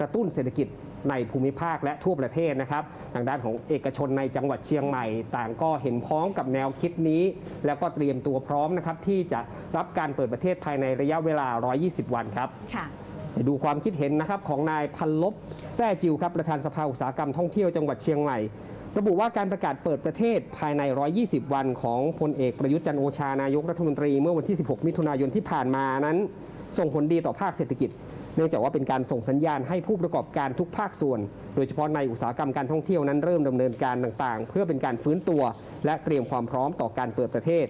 กระตุ้นเศรษฐกิจในภูมิภาคและทั่วประเทศนะครับ ทางด้านของเอกชนในจังหวัดเชียงใหม่ ต่างก็เห็นพ้องกับแนวคิดนี้ แล้วก็เตรียมตัวพร้อมนะครับที่จะรับการเปิดประเทศภายในระยะเวลา 120 วันครับค่ะไปดูความคิดเห็นนะครับของนายพันลบแซ่จิวครับประธานสภาอุตสาหกรรมท่องเที่ยวจังหวัดเชียงใหม่ ระบุว่าการประกาศเปิดประเทศภายใน 120 วันของพลเอกประยุทธ์จันโอชานายกรัฐมนตรีเมื่อวันที่ 16 มิถุนายนที่ผ่านมานั้น ส่งผลดีต่อภาคเศรษฐกิจ เนื่องจากว่าเป็นการส่งสัญญาณให้ผู้ประกอบการทุกภาคส่วน โดยเฉพาะในอุตสาหกรรมการท่องเที่ยวนั้นเริ่มดำเนินการต่างๆ เพื่อเป็นการฟื้นตัว และเตรียมความพร้อมต่อการเปิดประเทศ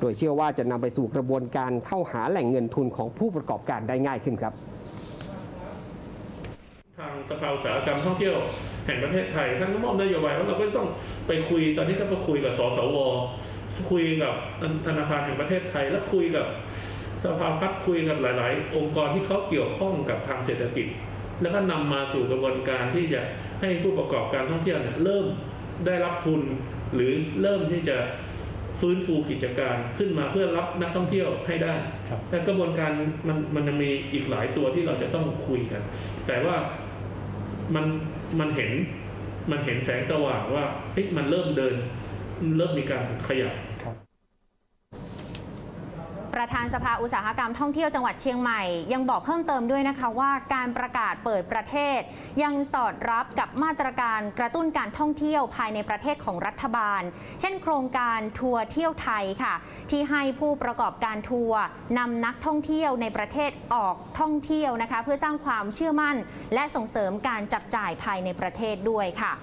โดยเชื่อว่าจะนำไปสู่กระบวนการเข้าหาแหล่งเงินทุนของผู้ประกอบการได้ง่ายขึ้นครับ สภาอุตสาหกรรมท่องเที่ยวแห่งประเทศไทยท่านก็มอบนโยบายว่าเราก็ต้องไปคุยตอนนี้ก็ไปคุยกับสสวคุยกับธนาคารแห่งประเทศไทย และคุยกับสภาพัฒน์คุยกับหลาย ๆ องค์กรที่เขาเกี่ยวข้องกับทางเศรษฐกิจ แล้วก็นำมาสู่กระบวนการที่จะให้ผู้ประกอบการท่องเที่ยวเนี่ยเริ่มได้รับทุน หรือเริ่มที่จะฟื้นฟูกิจการขึ้นมาเพื่อรับนักท่องเที่ยวให้ได้แต่กระบวนการมันมันยังมีอีกหลายตัวที่เราจะต้องคุยกัน แต่ว่า มันมันเห็นมันเห็นแสงสว่างว่าเฮ้ยมันเริ่มเดิน เริ่มมีการขยับ ประธานสภาอุตสาหกรรมท่องเที่ยวจังหวัดเชียงใหม่ ยังบอกเพิ่มเติมด้วยนะคะว่าการประกาศเปิดประเทศ ยังสอดรับกับมาตรการกระตุ้นการท่องเที่ยวภายในประเทศของรัฐบาล เช่น โครงการทัวร์เที่ยวไทยค่ะ ที่ให้ผู้ประกอบการทัวร์นำนักท่องเที่ยวในประเทศออกท่องเที่ยวนะคะ เพื่อสร้างความเชื่อมั่น และส่งเสริมการจับจ่ายภายในประเทศด้วยค่ะ